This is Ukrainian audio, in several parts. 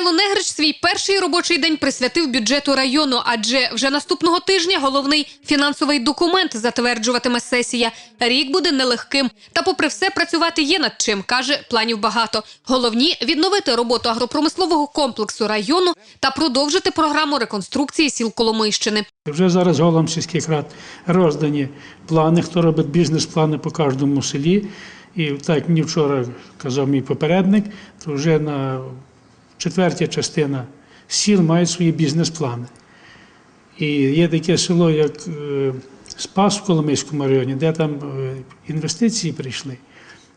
Михайло Негрич свій перший робочий день присвятив бюджету району, адже вже наступного тижня головний фінансовий документ затверджуватиме сесія. Рік буде нелегким. Та, попри все, працювати є над чим. каже, планів багато. Головні відновити роботу агропромислового комплексу району та продовжити програму реконструкції сіл Коломийщини. Вже зараз головам сільських рад роздані плани, хто робить бізнес-плани по кожному селі. І так мені вчора казав мій попередник, то вже на четвертя частина сіл мають свої бізнес-плани. І є таке село, як е, Спас в Коломийському районі, де там е, інвестиції прийшли.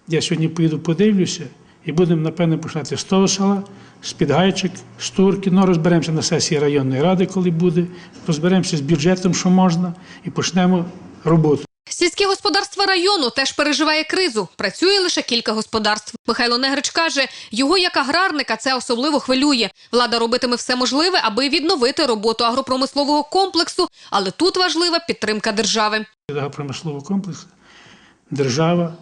Я сьогодні поїду, подивлюся, і будемо, напевно, починати з того села, з Підгайчик, з Турки. Ну, розберемося на сесії районної ради, коли буде, розберемося з бюджетом, що можна, і почнемо роботу. Сільське господарство району теж переживає кризу. Працює лише кілька господарств. Михайло Негрич каже, його як аграрника це особливо хвилює. Влада робитиме все можливе, аби відновити роботу агропромислового комплексу, але тут важлива підтримка держави. Від агропромислового держава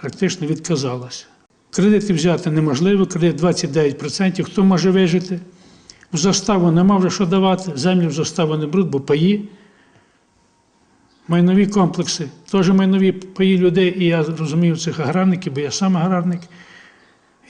практично відказалася. Кредити взяти неможливо, кредит 29%. Хто може вижити? В заставу нема вже що давати, землі в заставу не беруть, бо паї. Майнові комплекси, теж майнові паї людей, і я розумію цих аграрників, бо я сам аграрник.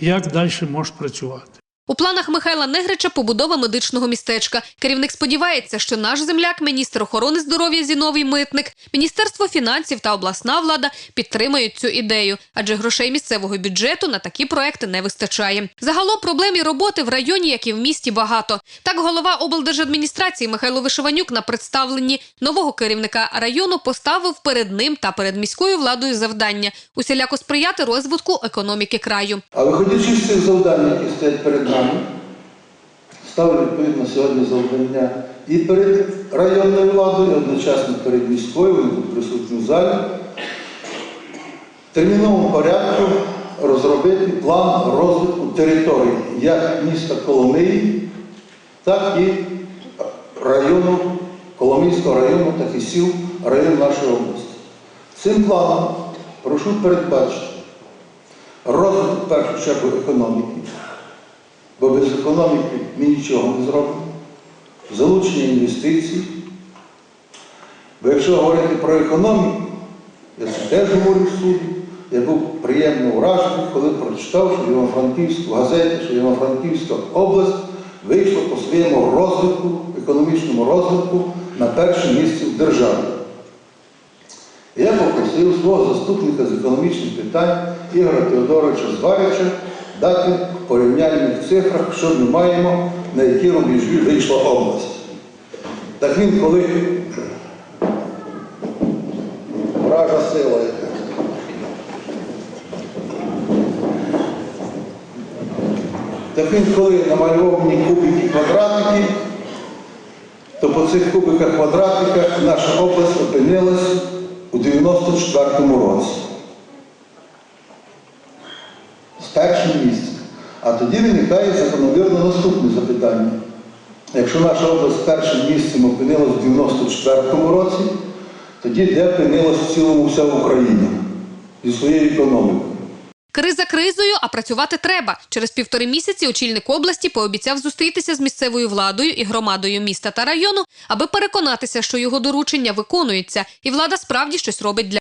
Як далі можеш працювати? У планах Михайла Негрича побудова медичного містечка. Керівник сподівається, що наш земляк, міністр охорони здоров'я Зіновій Митник, Міністерство фінансів та обласна влада підтримають цю ідею, адже грошей місцевого бюджету на такі проекти не вистачає. Загалом проблем і роботи в районі, як і в місті, багато. Так, голова облдержадміністрації Михайло Вишиванюк на представленні нового керівника району поставив перед ним та перед міською владою завдання усіляко сприяти розвитку економіки краю. А виходячи з цих завдань, які стоять перед нами, ставлю відповідно сьогодні завдання і перед районною владою, і одночасно перед міською, вони тут в залі, в терміновому порядку розробити план розвитку території як міста Коломиї, так і району, Коломийського району, так і сіл району нашої області. Цим планом прошу передбачити розвиток в першу чергу економіки, бо без економіки ми нічого не зробимо, залучення інвестицій. Бо якщо говорити про економіку, я це теж говорю в суді, я був приємно вражений, коли прочитав, що в Івано-Франківську газеті, що Івано-Франківська область вийшла по своєму розвитку, економічному розвитку на перше місце в державі. Я попросив свого заступника з економічних питань Ігоря Теодоровича Зварича дати в порівняльних цифрах, що ми маємо, на які рубежі вийшла область. Так він, коли вража сила. Так він, коли намалював мені кубики квадратики, то по цих кубиках квадратиках наша область опинилась у 94-му році. З першим. А тоді виникає закономірно наступне запитання. Якщо наша область першим місцем опинилась у 94-му році, тоді де опинилась в цілому вся Україна зі своєю економікою? Криза кризою, а працювати треба. Через півтори місяці очільник області пообіцяв зустрітися з місцевою владою і громадою міста та району, аби переконатися, що його доручення виконується, і влада справді щось робить для.